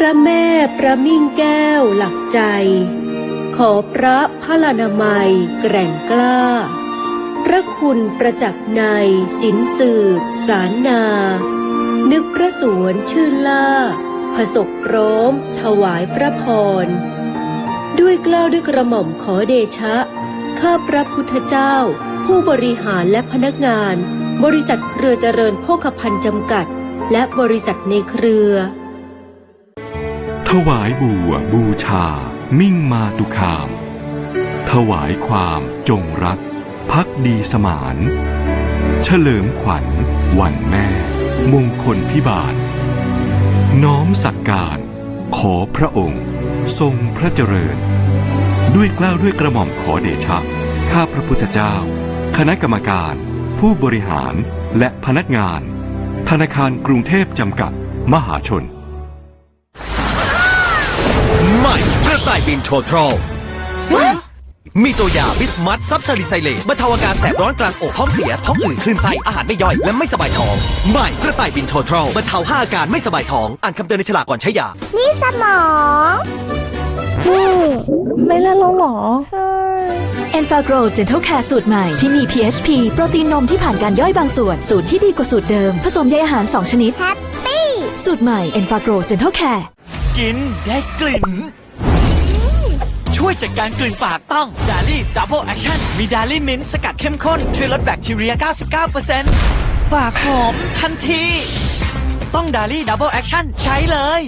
พระแม่ประมิ่งแก้วหลักใจ ขอพระพลานามัยแกร่งกล้า พระคุณประจักษ์ในสินสืบ สารนา นึกพระสวนชื่นล่า ผสบพร้อม ถวายพระพร ด้วยเกล้าวด้วยกระหม่อมขอเดชะ ข้าพระพุทธเจ้า ผู้บริหารและพนักงาน บริษัทเครือเจริญโภคภัณฑ์จำกัด และบริษัทในเครือ วายบัวบูชา มิ่งมาตุคาม ถวายความจงรัก พักดีสมาน เฉลิมขวัญ วันแม่ มงคลพิบาล น้อมสักการ ขอพระองค์ ทรงพระเจริญ ด้วยกล้าวด้วยกระหม่อมขอเดชะ ข้าพระพุทธเจ้า คณะกรรมการ ผู้บริหารและพนักงาน ธนาคารกรุงเทพจำกัด มหาชน ระต่ายบินโททรอลมีตัวยาบิสมัตซับซาลิไซเลตบรรเทาอาการแสบร้อนกลางอกท้องเสีย ท้องอืดคลื่นไส้อาหารไม่ย่อย และไม่สบายท้อง ใหม่กระต่ายบินโททรอลบรรเทาห้าอาการไม่สบายท้อง อ่านคำเตือนในฉลากก่อนใช้ยา นี่สมองนี่ไม่เล่นแล้วเหรอ e n f a g r o Gentle Care สูตรใหม่ ที่มี PHP โปรตีนนมที่ผ่านการย่อยบางส่วน สูตรที่ดีกว่าสูตรเดิม ผสมใยอาหาร 2 ชนิดแฮปปี้สูตรใหม่ e n f a g r o Gentle Care กินได้กลิ่น ช่วยจัดการกลิ่นปากต้องดาลี่ดับเบิลแอคชั่นมีดาลี่มิ้นท์สกัดเข้มข้น ช่วยลดแบคทีเรีย 99%ปากหอมทันที ต้องดาลี่ดับเบิลแอคชั่นใช้เลย